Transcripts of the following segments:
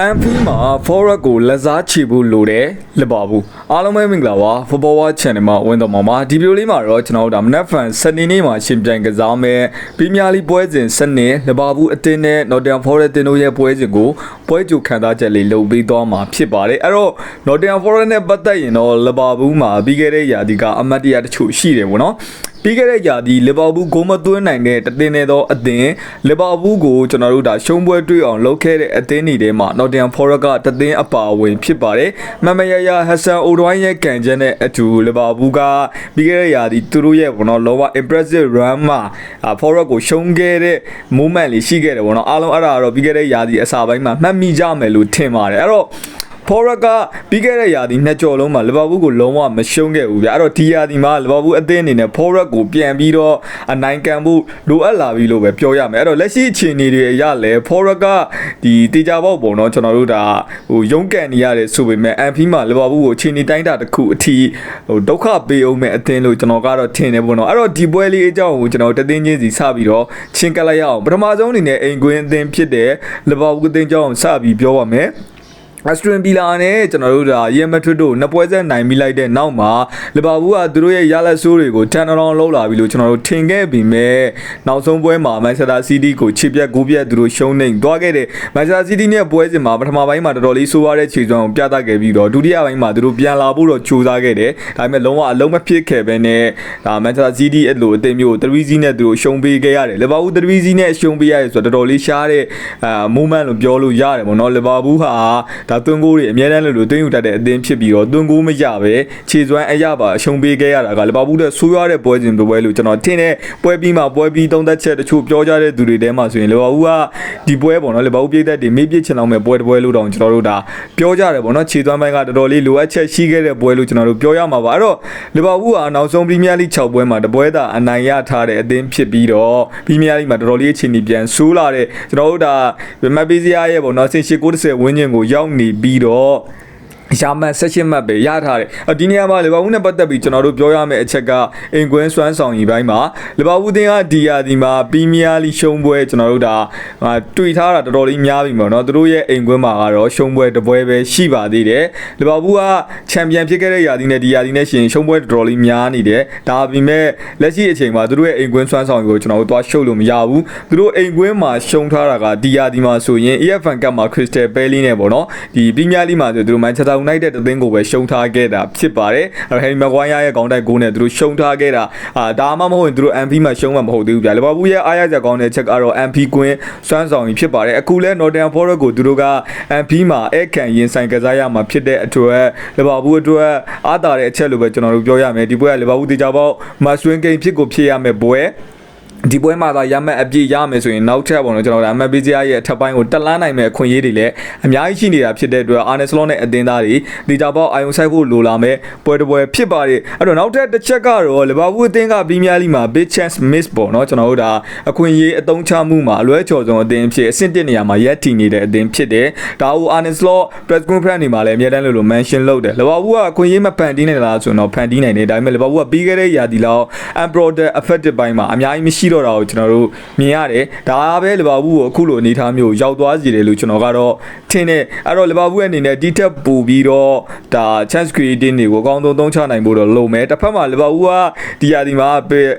အန်ဖီမှာ forward ကိုလက်စားချီဖို့လိုတယ်လပါဘူးအားလုံးပဲမင်္ဂလာပါ football watch channel မှာဝင်တော့မှာပါဒီဗီဒီယိုလေးမှာတော့ကျွန်တော်တို့ဒါမနက်ဖန်စနေနေ့မှာရှင်ပြိုင်ကစားမယ်ပရီးမီးယားလိပွဲစဉ်စနေလပါဘူးအတင်းနဲ့ Nottingham Forest တင်တို့ရဲ့ပွဲစဉ်ကိုပွဲကြိုခံစားချက်လေးလုပ်ပေးသွားမှာဖြစ်ပါတယ်အဲ့တော့ Nottingham Forest နဲ့ပတ်သက်ရင်တော့လပါဘူးမှာပြီးခဲ့တဲ့ရာသီကအမတ်တရတချို့ရှိတယ်ဗောနော် ပြီးခဲ့တဲ့ကြာဒီလီဗာပူးဂိုးမသွင်းနိုင်တဲ့တသင်းနဲ့သောအသင်းလီဗာပူးကိုကျွန်တော်တို့ဒါရှုံးပွဲတွေ့အောင်လုပ်ခဲ့တဲ့အသင်းတွေထဲမှာ Nottingham Forest ကတသင်းအပါအဝင်ဖြစ်ပါတယ်မမယယာဟက်ဆန်အိုဒဝိုင်းရဲ့ကန်ချက်နဲ့အတူလီဗာပူးကပြီးခဲ့တဲ့ကြာဒီသူတို့ရဲ့ဘောနော်လောက impressive run မှာ Forest ကိုရှုံးခဲ့တဲ့ moment လေးရှိခဲ့တယ်ဘောနော်အားလုံးအဲ့ဒါကတော့ပြီးခဲ့တဲ့ကြာဒီအစာပိုင်းမှာမှတ်မိကြမယ်လို့ထင်ပါတယ်အဲ့တော့ ဖော်ရက်ကပြီးခဲ့တဲ့ရာသီနှစ်ကြော်လုံးမှာလီဗာပူးကိုလုံးဝမရှုံးခဲ့ဘူးဗျာအဲ့တော့ဒီရာသီမှာလီဗာပူးအသင်းအနေနဲ့ဖော်ရက်ကိုပြန်ပြီးတော့အနိုင်ကန်ဖို့လိုအပ်လာပြီလို့ပဲပြောရမယ်အဲ့တော့လက်ရှိအခြေအနေတွေအရလဲဖော်ရက်ကဒီတေချာပေါက်ပုံတော့ကျွန်တော်တို့ဒါဟိုရုန်းကန်နေရတယ်ဆိုပေမဲ့အန်ဖီမှာလီဗာပူးကိုအခြေအနေတိုင်းတာတစ်ခုအထိဟိုဒုက္ခပေးအောင်မဲ့အသင်းလို့ကျွန်တော်ကတော့ထင်တယ်ပေါ့နော်အဲ့တော့ဒီပွဲလေးအကြောင်းကိုကျွန်တော်တသင်းချင်းစီစပြီးတော့ချင်းကပ်လိုက်ရအောင်ပထမဆုံးအနေနဲ့အိမ်ကွင်းအသင်းဖြစ်တဲ့လီဗာပူးအသင်းကြောင်းစပြီးပြောပါမယ် အစထရန်ပီလာနဲ့ကျွန်တော်တို့ဒါရီယယ်မက်ဒရစ်တို့နှစ်ပွဲဆက်နိုင်ပြီးလိုက်တဲ့နောက်မှာလီဗာပူးကသူတို့ရဲ့ရလက်ဆိုးတွေကိုတန်တောင်လောက်လာပြီလို့ကျွန်တော်တို့ထင်ခဲ့ပြီးမဲ့နောက်ဆုံးပွဲမှာမန်ချက်စတာစီးတီးကိုခြေပြက်ဂိုးပြက်သူတို့ရှုံးနေသွားခဲ့တဲ့မန်ချက်စတာစီးတီးနဲ့ပွဲစဉ်မှာပထမပိုင်းမှာတော်တော်လေးဆိုးရတဲ့ခြေစွမ်းကိုပြသခဲ့ပြီးတော့ဒုတိယပိုင်းမှာသူတို့ပြန်လာဖို့တော့ကြိုးစားခဲ့တယ်ဒါပေမဲ့လုံးဝအလုံးမဖြစ်ခဲ့ပဲနဲ့ဒါမန်ချက်စတာစီးတီးအဲ့လိုအသင်းမျိုးတရီဇီနဲ့သူတို့ရှုံးပေးခဲ့ရတယ်လီဗာပူးတရီဇီနဲ့ရှုံးပေးရတယ်ဆိုတော့တော်တော်လေးရှားတဲ့အာ moment လို့ပြောလို့ရတယ်ပေါ့နော်လီဗာပူးဟာဒါသွင်းဂိုးတွေအများတန်းလို့လို့သွင်းယူတတ်တဲ့အသင်းဖြစ်ပြီးတော့သွင်းဂိုးမရပဲခြေစွမ်းအရပါအရှုံးပေးခဲ့ရတာကလီဗာပူးတဲ့ဆိုးရွားတဲ့ပွဲစဉ်ပွဲလို့ကျွန်တော်ထင်တဲ့ပွဲပြီးမှပွဲပြီးသုံးသက်ချက်တချို့ပြောကြတဲ့သူတွေထဲမှာဆိုရင်လီဗာပူးကဒီပွဲပေါ့နော်လီဗာပူးပြည့်သက်တွေမေ့ပြစ်ချင်အောင်မဲ့ပွဲတစ်ပွဲလို့တောင်ကျွန်တော်တို့ဒါပြောကြတယ်ပေါ့နော်ခြေစွမ်းပိုင်းကတော်တော်လေးလိုအပ်ချက်ရှိခဲ့တဲ့ပွဲလို့ကျွန်တော်တို့ပြောရမှာပါအဲ့တော့လီဗာပူးကနောက်ဆုံးပရီးမီးယားလိ6ပွဲမှာတပွဲသာအနိုင်ရထားတဲ့အသင်းဖြစ်ပြီးတော့ပရီးမီးယားလိမှာတော်တော်လေးအခြေအနေပြန်ဆိုးလာတဲ့ကျွန်တော်တို့ဒါမက်ပီဇီယာရဲ့ပေါ့နော်ဆင်ရှိ90ဝန်းကျင်ကိုရောက်နေပြီးတော့ ရာမတ်16မှတ်ပဲရထားတယ်။ဒီနေရာမှာလီဗာပူးနဲ့ပတ်သက်ပြီးကျွန်တော်တို့ပြောရမယ့်အချက်ကအင်ကွင်းစွမ်းဆောင်ရီပိုင်းမှာလီဗာပူးတင်ကဒီယာဒီမှာပရီးမီးယားလိရှုံးပွဲကျွန်တော်တို့ဒါတွေ့ထားတာတော်တော်လေးများပြီပေါ့နော်။သူတို့ရဲ့အင်ကွင်းမှာကတော့ရှုံးပွဲတစ်ပွဲပဲရှိပါသေးတယ်။လီဗာပူးကချန်ပီယံဖြစ်ခဲ့တဲ့ယာဒီနဲ့ဒီယာဒီနဲ့ရှင်ရှုံးပွဲတော်တော်လေးများနေတယ်။ဒါပေမဲ့လက်ရှိအချိန်မှာသူတို့ရဲ့အင်ကွင်းစွမ်းဆောင်ရီကိုကျွန်တော်တို့သွားရှုပ်လို့မရဘူး။သူတို့အင်ကွင်းမှာရှုံးထားတာကဒီယာဒီမှာဆိုရင် EFN Cup မှာ Crystal Palace နဲ့ပေါ့နော်။ဒီပရီးမီးယားလိမှာဆိုသူတို့ Manchester United တသင်းကိုပဲရှုံးထားခဲ့တာဖြစ်ပါတယ်အဲဟယ်ရီမကွိုင်းယာရဲ့ခေါင်းတိုက်ဂိုးနဲ့သူတို့ရှုံးထားခဲ့တာအာဒါမှမဟုတ်ရင်သူတို့ MP မှာရှုံးမှာမဟုတ်သေးဘူးဗျာလီဗာပူးရဲ့အားရချက်ကောင်းတဲ့ချက်ကတော့ MP ကွင်းစွမ်းဆောင်ကြီးဖြစ်ပါတယ်အခုလဲ Nottingham Forest ကိုသူတို့က MP မှာအဲ့ခံရင်ဆိုင်ကစားရမှာဖြစ်တဲ့အတွက်လီဗာပူးအတွက်အားတာတဲ့အချက်လို့ပဲကျွန်တော်တို့ပြောရမယ်ဒီပွဲကလီဗာပူးတေချာပေါက်မတ်စဝင်းဂိမ်းဖြစ်ကိုဖြစ်ရမယ်ပွဲ ဒီပွဲမှာသာရမက်အပြည့်ရမယ်ဆိုရင်နောက်ထပ်ပေါ့နော်ကျွန်တော်တို့ MPCR ရဲ့အထက်ပိုင်းကိုတက်လန်းနိုင်မဲ့အခွင့်အရေးတွေလည်းအများကြီးရှိနေတာဖြစ်တဲ့အတွက် Arne Slot နဲ့အသင်းသားတွေဒီတာပေါက်အာယုံဆိုင်ဖို့လိုလာမဲ့ပွဲတစ်ပွဲဖြစ်ပါတယ်အဲ့တော့နောက်ထပ်တစ်ချက်ကတော့ Liverpool အသင်းက Premier League မှာ big chance miss ပေါ့နော်ကျွန်တော်တို့ဒါအခွင့်အရေးအသုံးချမှုမှာအလွဲချော်ဆုံးအသင်းဖြစ်အဆင့်1နေရာမှာရက်တည်နေတဲ့အသင်းဖြစ်တယ်ဒါကို Arne Slot press conference တွေမှာလည်းအများတန်းလို့လို့ mention လုပ်တယ် Liverpool ကအခွင့်အရေးမဖန်တီးနိုင်လားဆိုတော့ဖန်တီးနိုင်တယ်ဒါပေမဲ့ Liverpool ကပြီးခဲ့တဲ့ရာသီလောက် unproductive effective ပိုင်းမှာအများကြီးမရှိတော့တာကိုကျွန်တော်တို့မြင်ရတယ်ဒါပဲလီဗာပူးကိုအခုလိုအနေအထားမျိုးရောက်သွားစီတယ်လို့ကျွန်တော်ကတော့ထင်တယ်အဲ့တော့လီဗာပူးရဲ့အနေနဲ့ဒီထက်ပိုပြီးတော့ဒါ chance creating တွေကိုအကောင်းဆုံးသုံးချနိုင်ဖို့တော့လိုမယ်တစ်ဖက်မှာလီဗာပူးကဒီယာဒီမှာ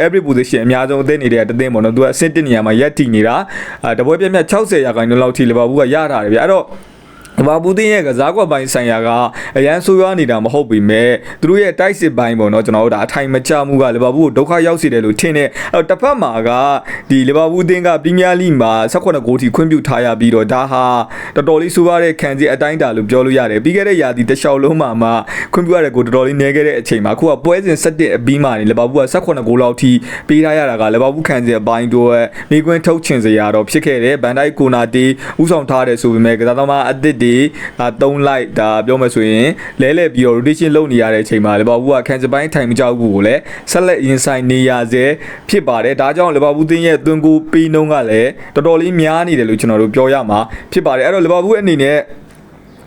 every position အများဆုံးအသင်းနေတဲ့တသင်းပေါ့နော်သူကအဆင့်1နေရာမှာရက်တည်နေတာအဲတပွဲပြတ်မြတ်60ရာခိုင်နှုန်းလောက်ထိလီဗာပူးကရထားတယ်ဗျအဲ့တော့ ဘာဘူးတင်ရဲ့ကစားကွက်ပိုင်းဆိုင်ရာကအရန်ဆိုးရွားနေတာမဟုတ်ပေမဲ့သူတို့ရဲ့တိုက်စစ်ပိုင်းပေါ့နော်ကျွန်တော်တို့ဒါအထိုင်မချမှုကလီဗာပူးကိုဒုက္ခရောက်စေတယ်လို့ထင်တယ်အဲ့တော့တစ်ဖက်မှာကဒီလီဗာပူးတင်ကပရီးမီးယားလိမှာ18ဂိုးထိခွင့်ပြုထားရပြီးတော့ဒါဟာတော်တော်လေးဆိုးရွားတဲ့ခံစီအတိုင်းတာလို့ပြောလို့ရတယ်ပြီးခဲ့တဲ့ရာသီတစ်လျှောက်လုံးမှာမှခွင့်ပြုရတဲ့ကိုတော်တော်လေးနည်းခဲ့တဲ့အချိန်မှာအခုကပွဲစဉ်7အပြီးမှနေလီဗာပူးက18ဂိုးလောက်ထိပေးထားရတာကလီဗာပူးခံစီအပိုင်းတို့မိကွင်းထုတ်ချင်စရာတော့ဖြစ်ခဲ့တယ်ဘန်ဒိုက်ကိုနာတီဥဆောင်ထားတယ်ဆိုပေမဲ့ကစားသမားအသစ်တွေဒါ3 like ဒါပြောမှဆိုရင်လဲလဲပြီးတော့ rotation လုပ်နေရတဲ့အချိန်မှာလီဗာပူးကခံစပိုင်းထိုင်မကြောက်ဘူးကိုလည်းဆက်လက်ရင်ဆိုင်နေရစေဖြစ်ပါတယ်ဒါကြောင့်လီဗာပူးသင်းရဲ့သွင်းကိုပေးနှုံးကလည်းတော်တော်လေးများနေတယ်လို့ကျွန်တော်တို့ပြောရမှာဖြစ်ပါတယ်အဲ့တော့လီဗာပူးအနေနဲ့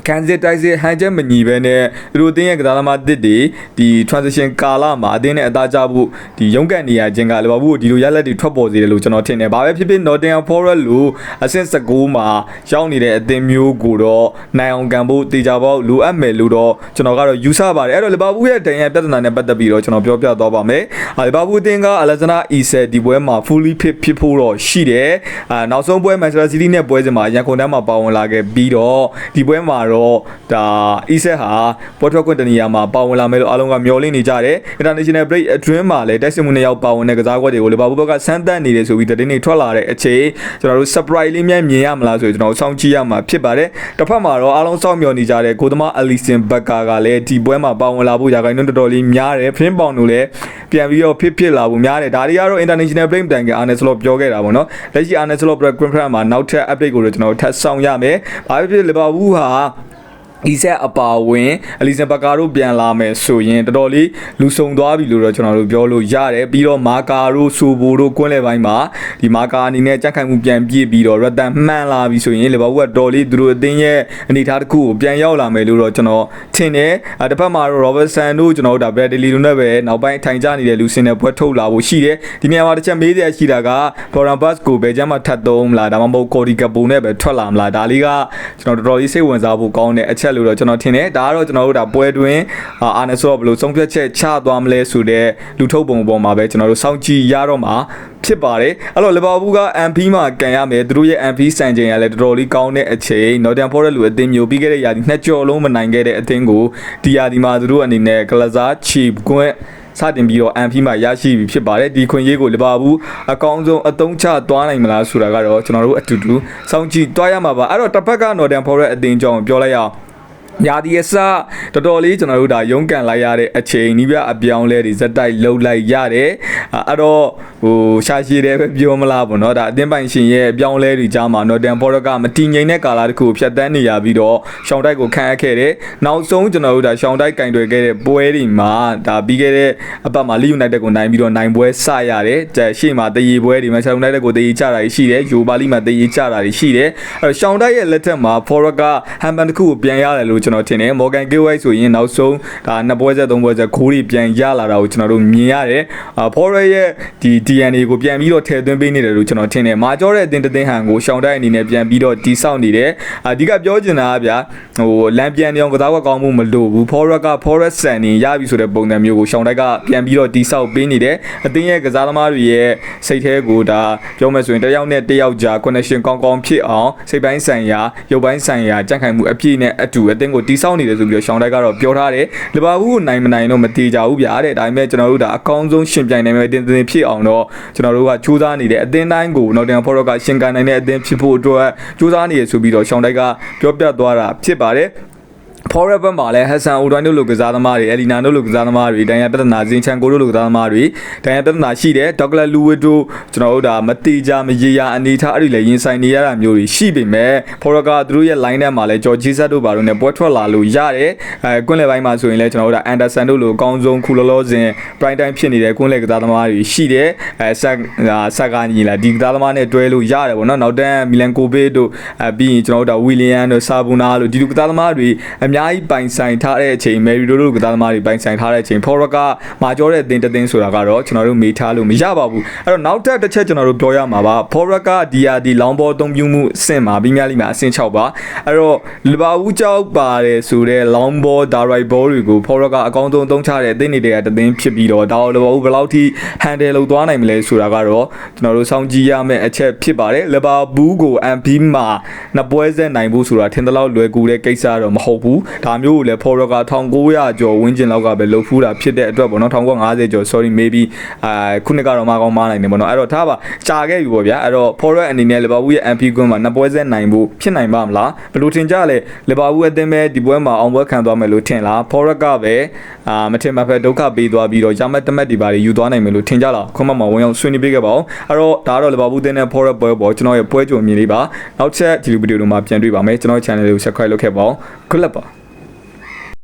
ကန်စစ်တိုက်စစ်ဟန်ချက်မညီပဲနဲ့သူတို့အသင်းရဲ့ကစားသမားတစ်တွေဒီ transition ကာလမှာအသင်းနဲ့အသားကျဖို့ဒီရုန်းကန်နေရခြင်းကလီဗာပူးကိုဒီလိုရလက်တွေထွက်ပေါ်စေတယ်လို့ကျွန်တော်ထင်တယ်။ဘာပဲဖြစ်ဖြစ် Nottingham Forest လို့အဆင့်19မှာရောက်နေတဲ့အသင်းမျိုးကိုတော့နိုင်အောင်ကန်ဖို့တေချာပေါက်လိုအပ်မယ်လို့တော့ကျွန်တော်ကတော့ယူဆပါတယ်။အဲ့တော့လီဗာပူးရဲ့ဒဏ်ရာပြဿနာနဲ့ပတ်သက်ပြီးတော့ကျွန်တော်ပြောပြသွားပါမယ်။လီဗာပူးအသင်းကအလက်ဇနာအီဆယ်ဒီပွဲမှာ fully fit ဖြစ်ဖို့တော့ရှိတယ်။အာနောက်ဆုံးပွဲ Manchester City နဲ့ပွဲစဉ်မှာရန်ကုန်တန်းမှာပါဝင်လာခဲ့ပြီးတော့ဒီပွဲမှာတော့ဒါအီဆက်ဟာပေါ်ထွက်ခွင့်တနေရာမှာပါဝင်လာမယ်လို့အားလုံးကမျှော်လင့်နေကြတယ် International break အတွင်းမှာလည်းတိုက်စစ်မှုနှစ်ယောက်ပါဝင်တဲ့ကစားကွက်တွေကိုလီဗာပူးဘက်ကစမ်းသပ်နေတယ်ဆိုပြီးသတင်းတွေထွက်လာတဲ့အချိန်ကျွန်တော်တို့ surprise လေးများမြင်ရမလားဆိုရင်ကျွန်တော်တို့စောင့်ကြည့်ရမှာဖြစ်ပါတယ်တစ်ဖက်မှာတော့အားလုံးစောင့်မျှော်နေကြတဲ့ကိုသမားအလီဆင်ဘက်ကာကလည်းဒီပွဲမှာပါဝင်လာဖို့ရာခိုင်နှုန်းတော်တော်လေးများတယ်ဖင်းပေါင်တို့လည်းပြန်ပြီးတော့ဖြစ်ဖြစ်လာဖို့များတယ်ဒါတွေကတော့ international break တိုင်ကအာနယ်စလော့ပြောခဲ့တာပေါ့နော်လက်ရှိအာနယ်စလော့ break conference မှာနောက်ထပ် update ကိုတော့ကျွန်တော်တို့ထပ်ဆောင်ရမယ်ဘာဖြစ်ဖြစ်လီဗာပူးဟာ ဤဆက်အပါဝင်အလီဆန်ဘကာတို့ပြန်လာမယ်ဆိုရင်တော်တော်လေးလူဆုံသွားပြီလို့တော့ကျွန်တော်တို့ပြောလို့ရတယ်ပြီးတော့မာကာတို့ဆိုဘိုတို့ကွင်းလေပိုင်းမှာဒီမာကာအနေနဲ့ကြက်ခိုင်မှုပြန်ပြည့်ပြီးတော့ရတန်မှန်လာပြီဆိုရင်လီဗာပူးကတော်လေးသူတို့အသင်းရဲ့အနေအထားတစ်ခုကိုပြန်ရောက်လာမယ်လို့တော့ကျွန်တော်ထင်တယ်အဲတစ်ဖက်မှာတော့ Robertson တို့ကျွန်တော်တို့ဒါ Bradley တို့နဲ့ပဲနောက်ပိုင်းထိုင်ကြနေတဲ့လူစင်တဲ့ပွဲထုတ်လာဖို့ရှိတယ်ဒီနေရာမှာတစ်ချက်မေးစရာရှိတာက Florian Bass ကိုဘယ်ကျမ်းမှာထပ်သုံးမလားဒါမှမဟုတ် Cody Gakpo နဲ့ပဲထွက်လာမလားဒါလေးကကျွန်တော်တော်တော်လေးစိတ်ဝင်စားဖို့ကောင်းတဲ့အချက်လို့တော့ကျွန်တော်ထင်တယ်ဒါကတော့ကျွန်တော်တို့ဒါပွဲတွင်အာနယ်ဆော့ဘယ်လိုဆုံးဖြတ်ချက်ချသွားမလဲဆိုတဲ့လူထုတ်ပုံပေါ်မှာပဲကျွန်တော်တို့စောင့်ကြည့်ရတော့မှာဖြစ်ပါတယ်အဲ့တော့လီဗာပူးက MP မှာကန်ရမယ်သူတို့ရဲ့ MP စံချိန်ကလည်းတော်တော်လေးကောင်းတဲ့အချိန် Nottingham Forest လူအသင်းမျိုးပြီးခဲ့တဲ့ရာသီနှစ်ကြော်လုံးမနိုင်ခဲ့တဲ့အသင်းကိုဒီရာသီမှာသူတို့အနေနဲ့ကလစားချီကွင်းစတင်ပြီးတော့အန်ဖီမှာရရှိပြီဖြစ်ပါတယ်ဒီခွင့်ရေးကိုလီဗာပူးအကောင်းဆုံးအသုံးချသွားနိုင်မလားဆိုတာကတော့ကျွန်တော်တို့အတူတူစောင့်ကြည့်သွားရမှာပါအဲ့တော့တစ်ဖက်က Nottingham Forest အသင်းကြောင့်ပြောလိုက်ရအောင် ညာဒီအစတော်တော်လေးကျွန်တော်တို့ဒါရုန်းကန်လိုက်ရတဲ့အချိန်နီးပြအပြောင်းလဲတွေဇက်တိုက်လှုပ်လိုက်ရတယ်အဲ့တော့ဟိုရှာရှည်တယ်ပဲပြောမလားပေါ့နော်ဒါအသင်းပိုင်ရှင်ရဲ့အပြောင်းလဲတွေကြားမှာ Northern Forest ကမတည်ငြိမ်တဲ့ကာလတစ်ခုကိုဖြတ်တန်းနေရပြီးတော့ရှောင်းတိုက်ကိုခံရခဲ့တယ်နောက်ဆုံးကျွန်တော်တို့ဒါရှောင်းတိုက်ကင်တွယ်ခဲ့တဲ့ပွဲတွေမှာဒါပြီးခဲ့တဲ့အပတ်မှာ Leeds United ကိုနိုင်ပြီးတော့နိုင်ပွဲစရတယ်ကြရှေ့မှာတည်ရပွဲတွေ Manchester United ကိုတည်ရချတာရှိတယ်ယူပါလီမှာတည်ရချတာရှိတယ်အဲ့တော့ရှောင်းတိုက်ရဲ့လက်ထက်မှာ Forest ကဟန်ပန်တစ်ခုကိုပြန်ရတယ်လို့ကျွန်တော်ထင်တယ် Morgan Gilway ဆိုရင်နောက်ဆုံးဒါနှစ်ပွဲဆက်သုံးပွဲဆက်ခိုးတွေပြန်ရလာတာကိုကျွန်တော်တို့မြင်ရတယ်အာ Forest ရဲ့ဒီ DNA ကိုပြန်ပြီးတော့ထည့်သွင်းပေးနေတယ်လို့ကျွန်တော်ထင်တယ်မာကျော်တဲ့အသင်းတစ်သင်းဟန်ကိုရှောင်းတိုက်အနေနဲ့ပြန်ပြီးတော့တီးဆောက်နေတယ်အဓိကပြောချင်တာကဗျာဟိုလမ်းပြန်နေအောင်ကစားကွက်ကောင်းမှုမလိုဘူး Forest က Forest ဆန်နေရပြီဆိုတဲ့ပုံစံမျိုးကိုရှောင်းတိုက်ကပြန်ပြီးတော့တီးဆောက်ပေးနေတယ်အသင်းရဲ့ကစားသမားတွေရဲ့စိတ်ထဲကိုဒါပြောမယ်ဆိုရင်တစ်ယောက်နဲ့တစ်ယောက်ကြား connection ကောင်းကောင်းဖြစ်အောင်စိတ်ပိုင်းဆိုင်ရာရုပ်ပိုင်းဆိုင်ရာကြံ့ခိုင်မှုအပြည့်နဲ့အတူအသင်းကိုတီးဆောက်နေတယ်ဆိုပြီးတော့ရှောင်းတိုက်ကတော့ပြောထားတယ်လီဗာပူးကိုနိုင်မနိုင်တော့မတေချဘူးဗျာတဲ့ဒါပေမဲ့ကျွန်တော်တို့ဒါအကောင်းဆုံးရှင်ပြိုင်နိုင်မယ့်အသင်းတင်ဖြစ်အောင်တော့ကျွန်တော်တို့ကကြိုးစားနေတယ်အသင်းတိုင်းကို Nottingham Forest ကရှင်ကန်နိုင်တဲ့အသင်းဖြစ်ဖို့အတွက်ကြိုးစားနေရဆိုပြီးတော့ရှောင်းတိုက်ကပြောပြသွားတာဖြစ်ပါတယ် Forever မှာလည်းဟက်ဆန်အိုဒိုင်းတို့လိုကစားသမားတွေအလီနာတို့လိုကစားသမားတွေဒန်ယာပြဿနာဇင်ချန်ကိုတို့လိုကစားသမားတွေဒန်ယာပြဿနာရှိတယ်ဒေါက်ကလလူဝစ်တို့ကျွန်တော်တို့ဒါမတိကြမရေရာအနေထားအဲ့ဒီလည်းရင်ဆိုင်နေရတာမျိုးတွေရှိပေမဲ့ Forever ကသူတို့ရဲ့ line ထဲမှာလည်းဂျော်ဂျီဆတ်တို့ဘာလို့ねပွဲထွက်လာလို့ရတယ်အဲကွင်းလယ်ပိုင်းမှာဆိုရင်လည်းကျွန်တော်တို့ဒါအန်ဒါဆန်တို့လိုအကောင်းဆုံးခုလောလောဆင် prime time ဖြစ်နေတဲ့ကွင်းလယ်ကစားသမားတွေရှိတယ်အဲဆက်ဆက်ကာညီလာဒီကစားသမားနဲ့တွဲလို့ရတယ်ပေါ့နော်နောက်တန်းမီလန်ကိုဘေးတို့အဲပြီးရင်ကျွန်တော်တို့ဒါဝီလီယန်တို့ဆာဘူနာတို့ဒီလိုကစားသမားတွေအများကြီးပိုင်ဆိုင်ထားတဲ့အချိန်မယ်ရီဒိုတို့ကစားသမားတွေပိုင်ဆိုင်ထားတဲ့အချိန်ဖော်ရကမာကျော်တဲ့အသင်းတစ်သင်းဆိုတာကတော့ကျွန်တော်တို့မေးထားလို့မရပါဘူးအဲ့တော့နောက်ထပ်တစ်ချက်ကျွန်တော်တို့ပြောရမှာပါဖော်ရက DRD လောင်းဘောအသုံးပြုမှုအဆင့်မှာပြီးများလိမ့်မယ်အဆင့်6ပါအဲ့တော့လီဗာပူးကြောက်ပါတယ်ဆိုတဲ့လောင်းဘောဒါရိုက်ဘောတွေကိုဖော်ရကအကောင်းဆုံးအသုံးချတဲ့အသင်းတွေကတစ်သင်းဖြစ်ပြီးတော့ဒါလီဗာပူးဘယ်လောက်ထိ handle လုပ်သွားနိုင်မလဲဆိုတာကတော့ကျွန်တော်တို့စောင့်ကြည့်ရမယ့်အချက်ဖြစ်ပါတယ်လီဗာပူးကို MP မှာနှစ်ပွဲဆက်နိုင်ဖို့ဆိုတာထင်သလောက်လွယ်ကူတဲ့ကိစ္စတော့မဟုတ်ဘူးဒါမျိုးကိုလည်း Forer က1900ကျော်ဝန်းကျင်လောက်ကပဲလှုပ်ဖူးတာဖြစ်တဲ့အတွက်ပေါ့နော်1950ကျော် sorry maybe အာခုနှစ်ကတော့မကောင်းမနိုင်တယ်ပေါ့နော်အဲ့တော့ထားပါကြာခဲ့ပြီပေါ့ဗျာအဲ့တော့ Forer အနေနဲ့ Liverpool ရဲ့ MP ကွင်းမှာနှစ်ပွဲဆက်နိုင်ဖို့ဖြစ်နိုင်ပါမလားဘယ်လိုထင်ကြလဲ Liverpool အသင်းပဲဒီပွဲမှာအောင်ပွဲခံသွားမယ်လို့ထင်လား Forer ကပဲအာမထင်မှဖက်ဒုက္ခပေးသွားပြီးတော့ရမတ်တမတ်ဒီပါတွေယူသွားနိုင်မယ်လို့ထင်ကြလားခွန်မမှာဝင်အောင်ဆွေးနွေးပေးခဲ့ပါအောင်အဲ့တော့ဒါကတော့ Liverpool အသင်းနဲ့ Forer ပွဲပေါ်ကျွန်တော်ရဲ့ပွဲကြုံမြင်လေးပါနောက်ချက်ဒီလိုဗီဒီယိုတွေမှာပြန်တွေ့ပါမယ်ကျွန်တော် channel လေးကို subscribe လုပ်ခဲ့ပါအောင် good luck ပါ